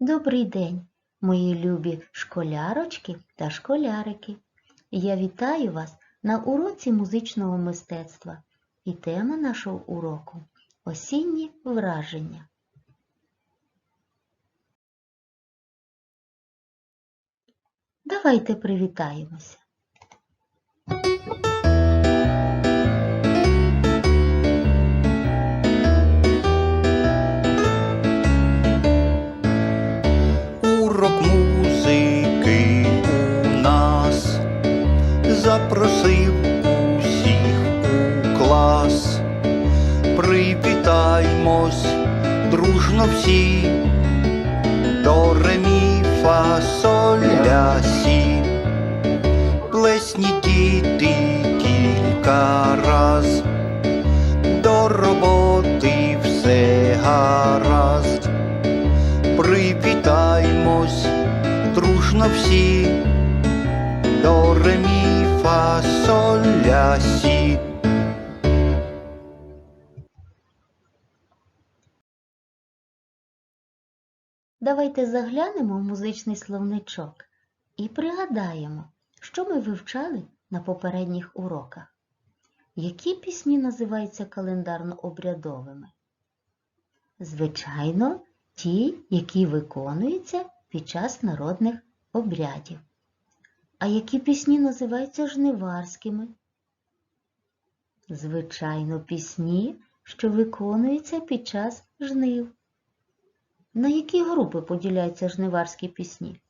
Добрий день, мої любі школярочки та школярики. Я вітаю вас на уроці музичного мистецтва. І тема нашого уроку осінні враження. Давайте привітаємося. Соль ля сі. Давайте заглянемо в музичний словничок і пригадаємо, що ми вивчали на попередніх уроках. Які пісні називаються календарно-обрядовими? Звичайно, ті, які виконуються під час народних обрядів. А які пісні називаються жниварськими? Звичайно, пісні, що виконуються під час жнив. На які групи поділяються жниварські пісні?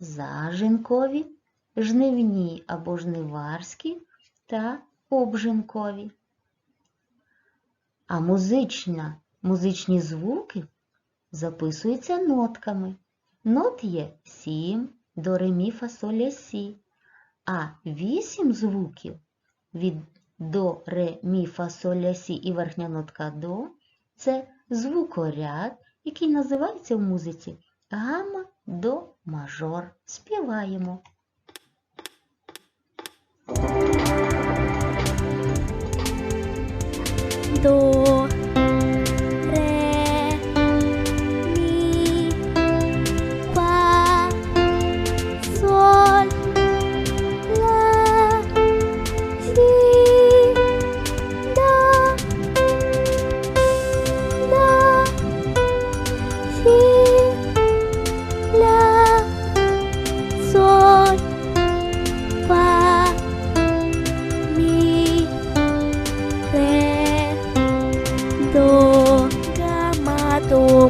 Зажинкові, жнивні або жниварські та обжинкові. А музична, музичні звуки записуються нотками. Нот є сім, до ре, мі, фа. А вісім звуків від до, ре, мі, фа, і верхня нотка до це звукоряд, який називається в музиці гамма до мажор. Співаємо.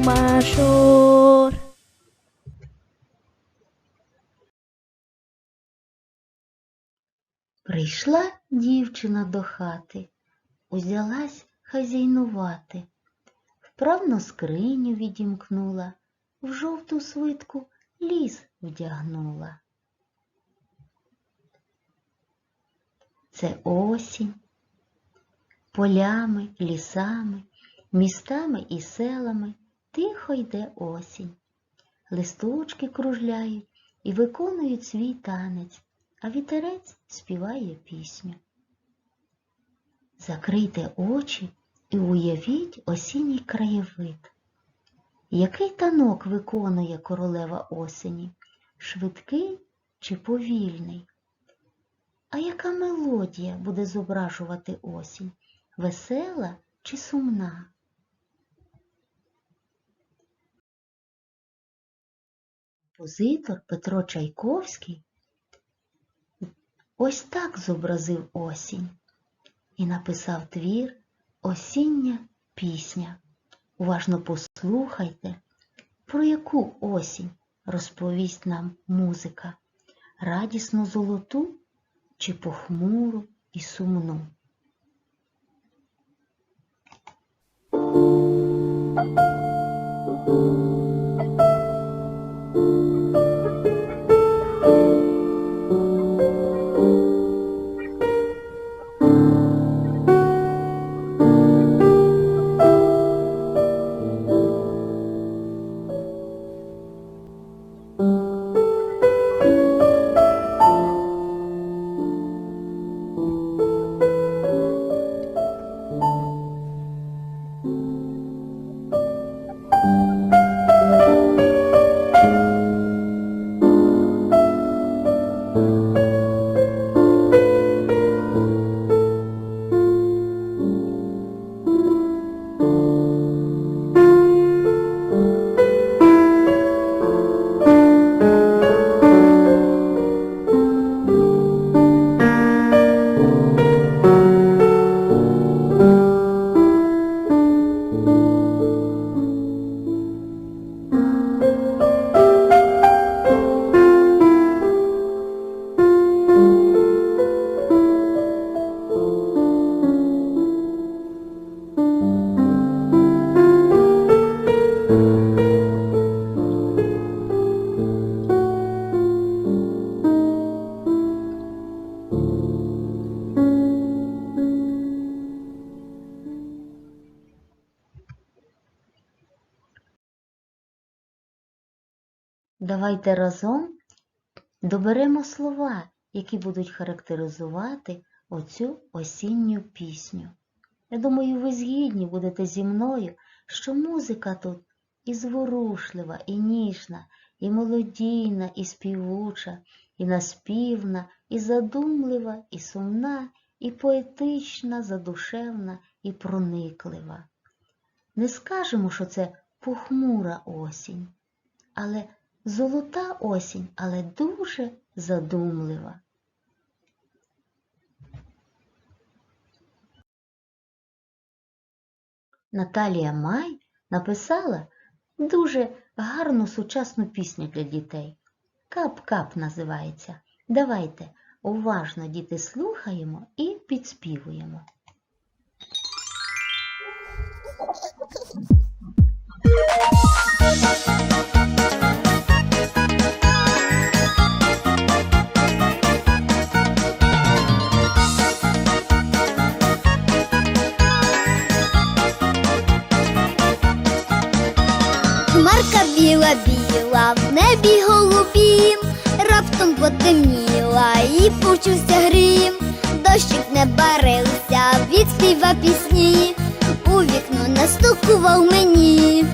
Мажор. Прийшла дівчина до хати, узялась хазяйнувати, вправно скриню відімкнула, в жовту свитку ліс вдягнула. Це осінь, полями, лісами, містами і селами тихо йде осінь. Листочки кружляють і виконують свій танець, а вітерець співає пісню. Закрийте очі і уявіть осінній краєвид. Який танок виконує королева осені? Швидкий чи повільний? А яка мелодія буде зображувати осінь? Весела чи сумна? Композитор Петро Чайковський ось так зобразив осінь і написав твір Осіння пісня. Уважно послухайте, про яку осінь розповість нам музика, радісно золоту чи похмуру і сумну. Давайте разом доберемо слова, які будуть характеризувати оцю осінню пісню. Я думаю, ви згідні будете зі мною, що музика тут і зворушлива, і ніжна, і мелодійна, і співуча, і наспівна, і задумлива, і сумна, і поетична, задушевна, і прониклива. Не скажемо, що це похмура осінь, але золота осінь, але дуже задумлива. Наталія Май написала дуже гарну сучасну пісню для дітей. Кап-кап називається. Давайте уважно діти слухаємо і підспівуємо. Хмарка небі голубім, раптом потемніла і почувся грім, дощик не барився, відспіва пісні, у вікно настукував мені.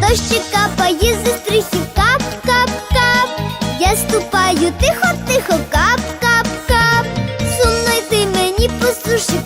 Дощик капає зі стрихів, кап, кап, кап. Я ступаю тихо, тихо, кап, кап, кап. Сумно йти мені по суші,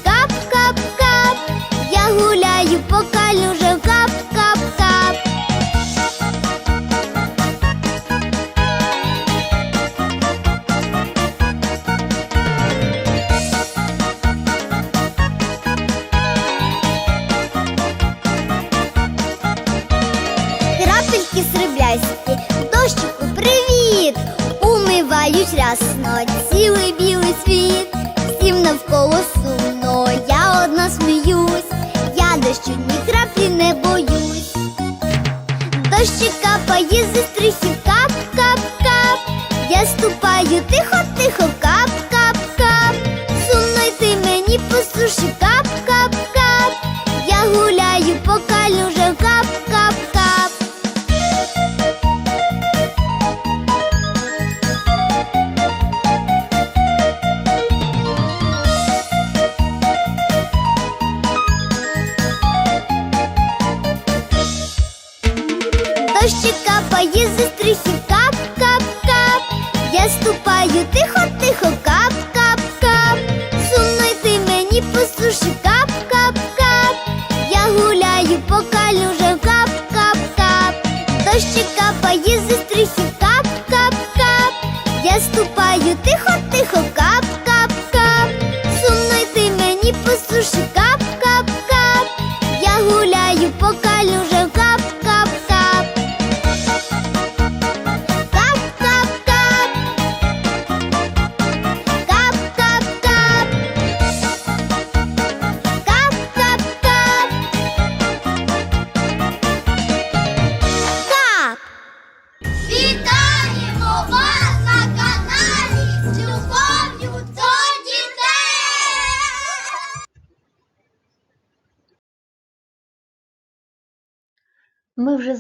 навколо сумно, я одна сміюсь, я дощу ні краплі не боюсь. Дощі капає зі стрихів, кап, кап, кап. Я ступаю тихо,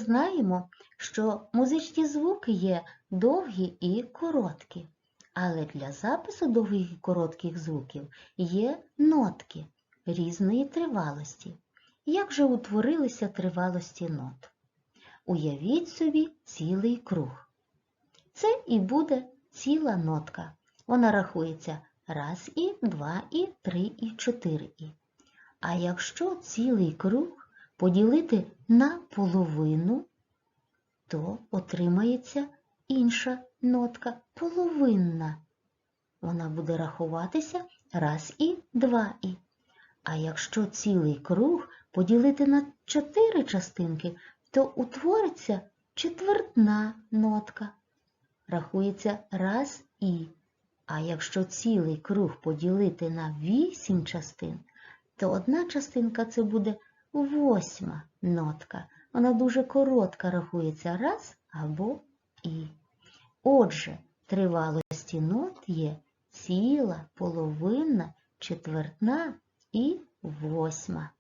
знаємо, що музичні звуки є довгі і короткі, але для запису довгих і коротких звуків є нотки різної тривалості. Як же утворилися тривалості нот? Уявіть собі цілий круг. Це і буде ціла нотка. Вона рахується раз і, два і, три і, чотири і. А якщо цілий круг поділити на половину, то отримається інша нотка половинна. Вона буде рахуватися раз і два і. А якщо цілий круг поділити на чотири частинки, то утвориться четвертна нотка. Рахується раз і. А якщо цілий круг поділити на вісім частин, то одна частинка це буде восьма нотка. Вона дуже коротка рахується раз або і. Отже, тривалості нот є ціла, половинна, четвертна і восьма.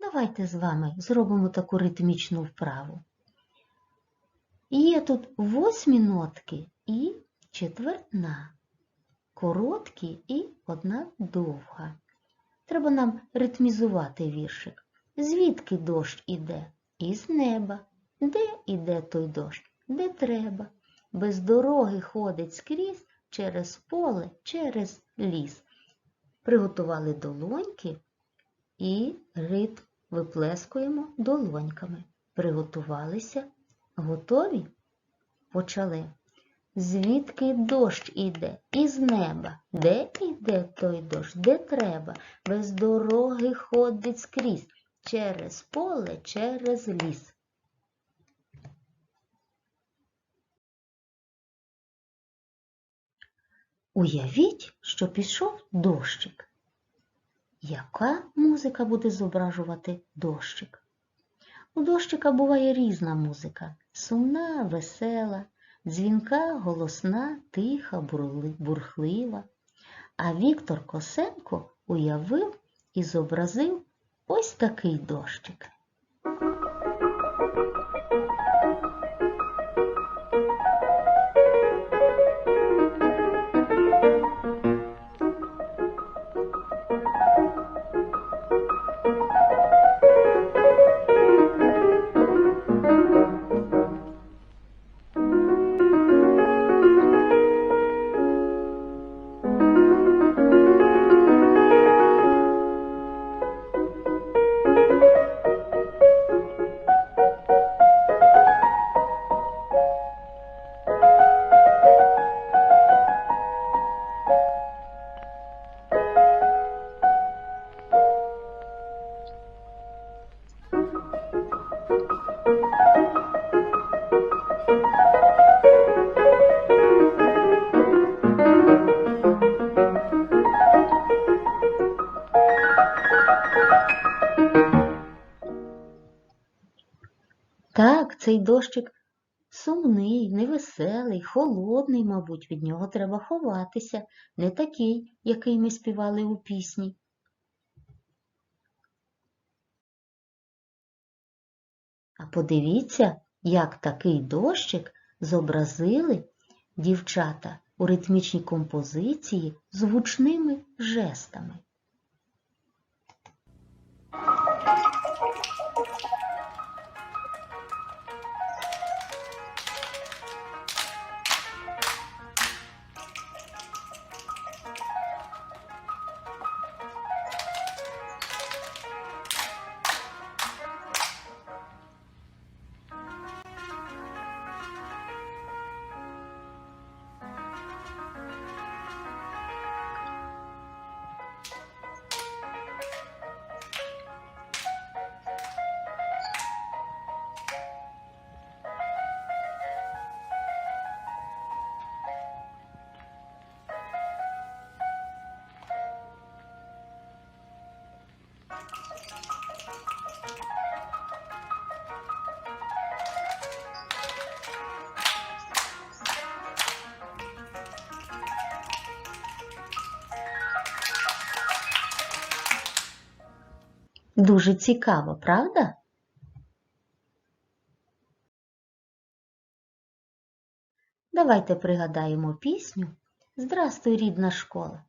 Давайте з вами зробимо таку ритмічну вправу. Є тут восьмі нотки і четвертна, короткі і одна довга. Треба нам ритмізувати віршик. Звідки дощ іде? Із неба. Де іде той дощ? Де треба. Без дороги ходить скрізь через поле, через ліс. Приготували долоньки і ритм виплескуємо долоньками. Приготувалися. Готові? Почали. Звідки дощ іде? Із неба. Де іде той дощ? Де треба? Без дороги ходить скрізь. Через поле, через ліс. Уявіть, що пішов дощик. Яка музика буде зображувати дощик? У дощика буває різна музика сумна, весела, дзвінка, голосна, тиха, бурхлива. А Віктор Косенко уявив і зобразив ось такий дощик. Цей дощик сумний, невеселий, холодний, мабуть, від нього треба ховатися, не такий, який ми співали у пісні. А подивіться, як такий дощик зобразили дівчата у ритмічній композиції з гучними жестами. Дуже цікаво, правда? Давайте пригадаємо пісню Здрастуй, рідна школа.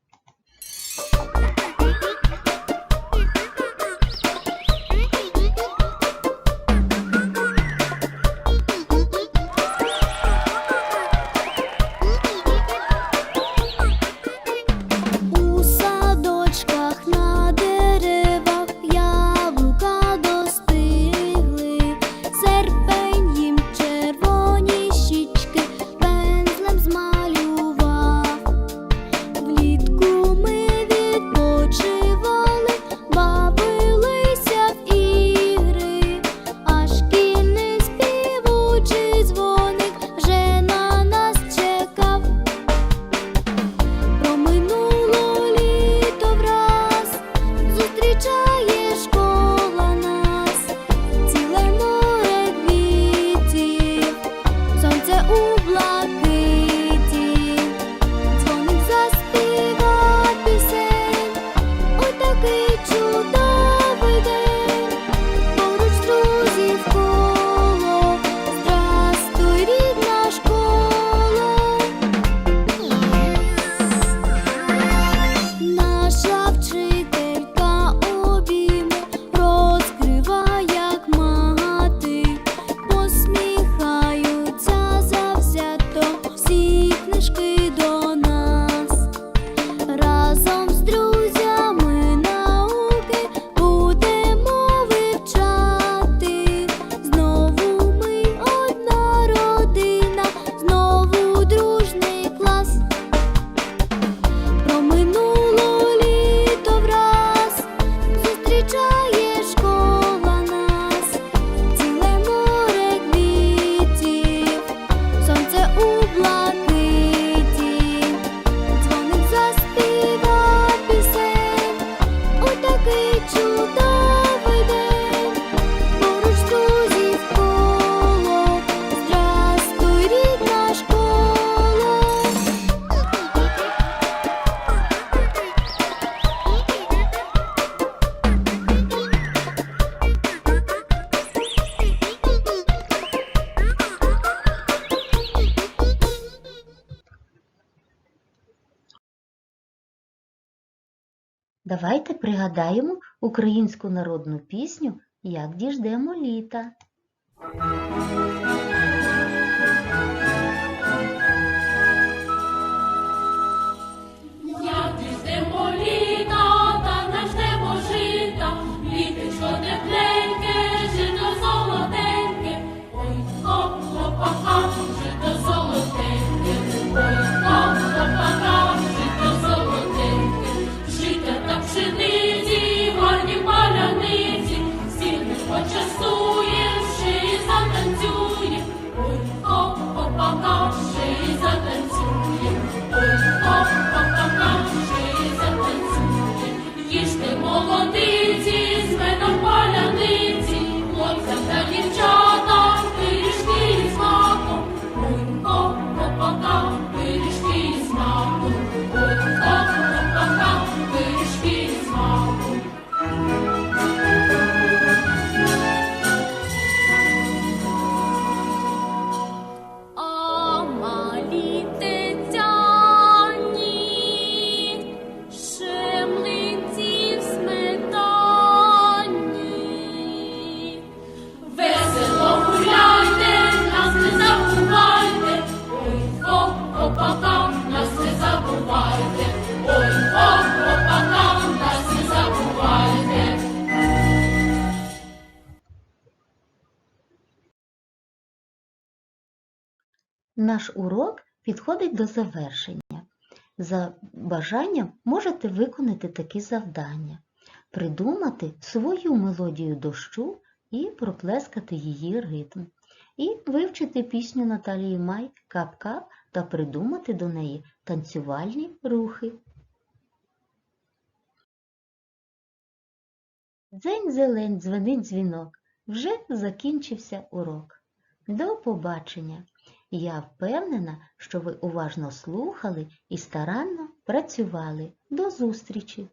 Давайте пригадаємо українську народну пісню Як діждемо літа. Наш урок підходить до завершення. За бажанням можете виконати такі завдання: придумати свою мелодію дощу і проплескати її ритм, і вивчити пісню Наталії Май Кап-Кап та придумати до неї танцювальні рухи. Дзень зелень дзвенить дзвінок. Вже закінчився урок. До побачення! Я впевнена, що ви уважно слухали і старанно працювали. До зустрічі!